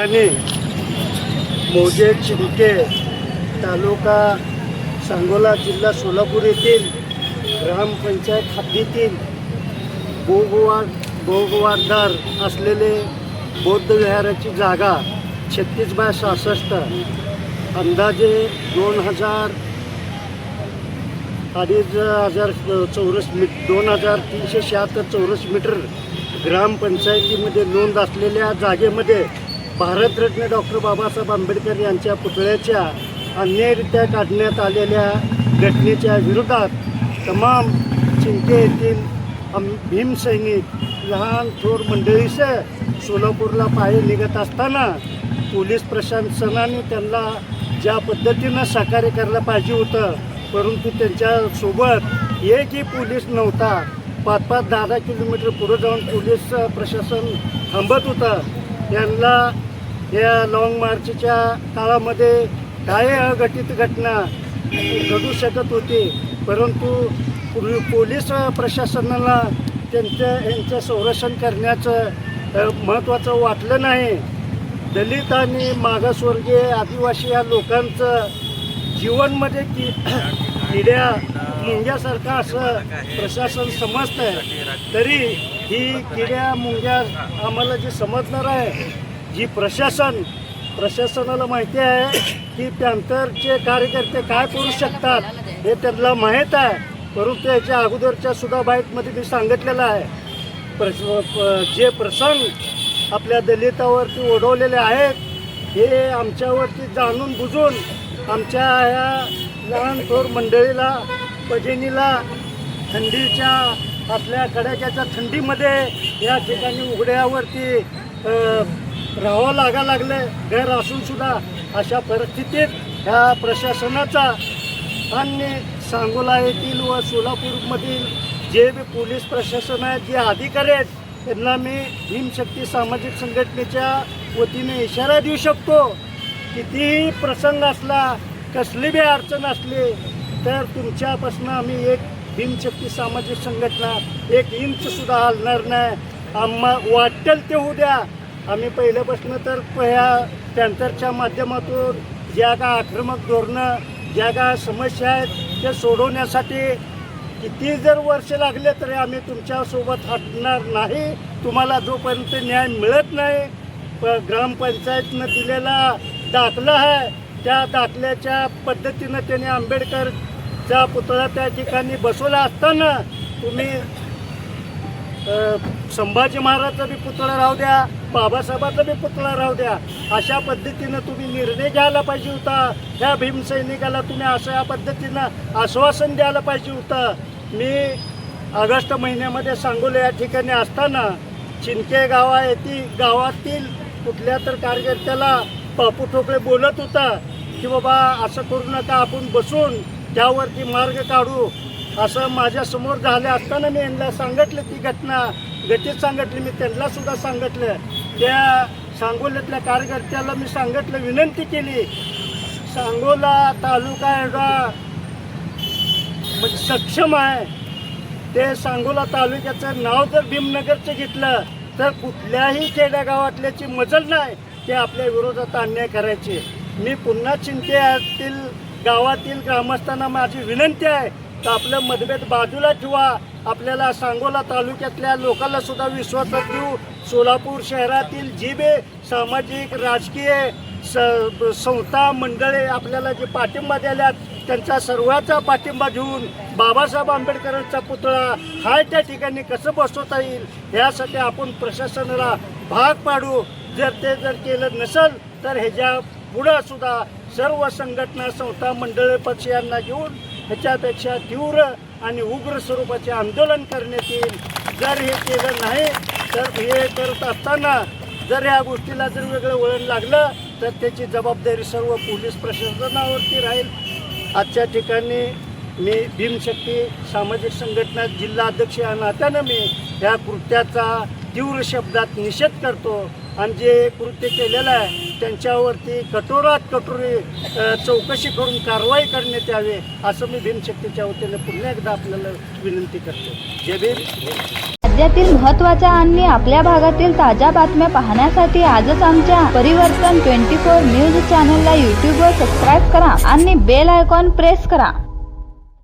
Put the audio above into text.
ठिकाणी मोजे चिंके तालुका सांगोला जिल्हा सोलापूर येथील ग्रामपंचायत हद्दीतील भोगवार भोगवारदार असलेले बौद्ध विहाराची जागा छत्तीस बाय सहासष्ट अंदाजे दोन हजार अडीच हजार चौरस मीट दोन हजार तीनशे शहात्तर चौरस मीटर ग्रामपंचायतीमध्ये नोंद असलेल्या जागेमध्ये भारतरत्न डॉक्टर बाबासाहेब आंबेडकर यांच्या पुतळ्याच्या अन्यायरित्या काढण्यात आलेल्या घटनेच्या विरोधात तमाम चिंते येथील भीमसैनिक लहान थोर मंडळीसह सोलापूरला पायी निघत असताना पोलीस प्रशासनाने त्यांना ज्या पद्धतीनं सहकार्य करायला पाहिजे होतं परंतु त्यांच्यासोबत एकही पोलीस नव्हता. पाच पाच दहा दहा किलोमीटर पुढं जाऊन पोलीस प्रशासन थांबत होतं. त्यांना या लाँग मार्चच्या काळामध्ये काय अघटित घटना घडू शकत होती. परंतु पूर्वी पोलीस प्रशासनाला त्यांच्या यांचं संरक्षण करण्याचं महत्त्वाचं वाटलं नाही. दलित आणि मागासवर्गीय आदिवासी या लोकांचं जीवनमध्ये की किड्या मुंग्यासारखं असं प्रशासन समजतंय. तरी ही किड्या मुंग्या आम्हाला जे समजणार आहे जी प्रशासन प्रशासनाला माहिती आहे की पॅन्थरचे कार्यकर्ते काय करू शकतात हे त्यांना माहीत आहे. परंतु याच्या अगोदरच्या सुद्धा बाईटमध्ये मी सांगितलेलं आहे. प्रस प- जे प्रसंग आपल्या दलितावरती ओढवलेले आहेत हे आमच्यावरती जाणून बुजून आमच्या ह्या लहान थोर मंडळीला पजिनीला थंडीच्या आपल्या कडाक्याच्या थंडीमध्ये या ठिकाणी उघड्यावरती राहावं लागा लागले घर असून सुद्धा अशा परिस्थितीत ह्या प्रशासनाचा आणि सांगोला येथील व सोलापूरमधील जे बी पोलीस प्रशासन आहेत जे अधिकारी आहेत त्यांना मी भीमशक्ती सामाजिक संघटनेच्या वतीने इशारा देऊ शकतो. कितीही प्रसंग असला कसली बी अडचण असली तर तुमच्यापासून आम्ही एक भीमशक्ती सामाजिक संघटना एक इंचसुद्धा हलणार नाही. आम्हा वाटेल ते होऊ द्या. आम्ही पहिल्यापासून तर ह्या टँकरच्या माध्यमातून ज्या काय आक्रमक धोरणं ज्या काय समस्या आहेत त्या सोडवण्यासाठी किती जर वर्ष लागले तरी आम्ही तुमच्यासोबत हटणार नाही. तुम्हाला जोपर्यंत न्याय मिळत नाही प ग्रामपंचायतनं दिलेला दाखला आहे त्या दाखल्याच्या पद्धतीनं त्याने आंबेडकरचा पुतळा त्या ठिकाणी बसवला असताना तुम्ही संभाजी महाराजचा बी पुतळा राहू द्या बाबासाहेबाचा बी पुतळा राहू द्या अशा पद्धतीनं तुम्ही निर्णय घ्यायला पाहिजे होता. ह्या भीमसैनिकाला तुम्ही असं या पद्धतीनं आश्वासन द्यायला पाहिजे होतं. मी ऑगस्ट महिन्यामध्ये सांगोले या ठिकाणी असताना चिंके गावा येथील गावातील कुठल्या तर कार्यकर्त्याला बापू ठोकळे बोलत होता की बाबा असं करू नका आपण बसून त्यावरती मार्ग काढू. असं माझ्यासमोर झालं असताना मी यांना सांगितलं ती घटना घटित सांगितली मी त्यांना सुद्धा सांगितलं. त्या सांगोल्यातल्या कार्यकर्त्याला मी सांगितलं विनंती केली. सांगोला तालुका एवढा म्हणजे सक्षम आहे. ते सांगोला तालुक्याचं नाव जर भीमनगरचं घेतलं तर कुठल्याही खेड्यागावातल्याची मजल नाही ते आपल्या विरोधात अन्याय करायचे. मी पुन्हा चिंतेतील गावातील ग्रामस्थांना माझी विनंती आहे तर आपलं मतभेद बाजूला ठेवा. आपल्याला सांगोला तालुक्यातल्या लोकांना सुद्धा विश्वासात घेऊ. सोलापूर शहरातील जी बे सामाजिक राजकीय स संस्था मंडळे आपल्याला जे पाठिंबा द्याल्यात त्यांचा सर्वांचा पाठिंबा घेऊन बाबासाहेब आंबेडकरांचा पुतळा हा त्या ठिकाणी कसं बसवता येईल यासाठी आपण प्रशासनाला भाग पाडू. जर ते जर केलं नसेल तर ह्याच्या पुढं सुद्धा सर्व संघटना संस्था मंडळे पक्ष यांना घेऊन ह्याच्यापेक्षा तीव्र आणि उग्र स्वरूपाचे आंदोलन करण्यात येईल. जर हे केलं नाही तर हे करत असताना जर या गोष्टीला जर वेगळं वळण लागलं तर त्याची जबाबदारी सर्व पोलीस प्रशासनावरती राहील. आजच्या ठिकाणी मी भीमशक्ती सामाजिक संघटना जिल्हा अध्यक्ष या नात्यानं मी या कृत्याचा तीव्र शब्दात निषेध करतो. आणि जे कृत्य केलेलं आहे त्यांच्यावरती कठोरात कठोरी चौकशी करून कारवाई करण्यात यावी असं मी भीमशक्तीच्या वतीने पुन्हा एकदा आपल्याला विनंती करतो. जय भीम. राज्यातील महत्त्वाच्या आणि आपल्या भागातील ताज्या बातम्या पाहण्यासाठी आजच आमच्या परिवर्तन ट्वेंटी फोर न्यूज चॅनलला यूट्यूबवर सबस्क्राईब करा आणि बेल आयकॉन प्रेस करा.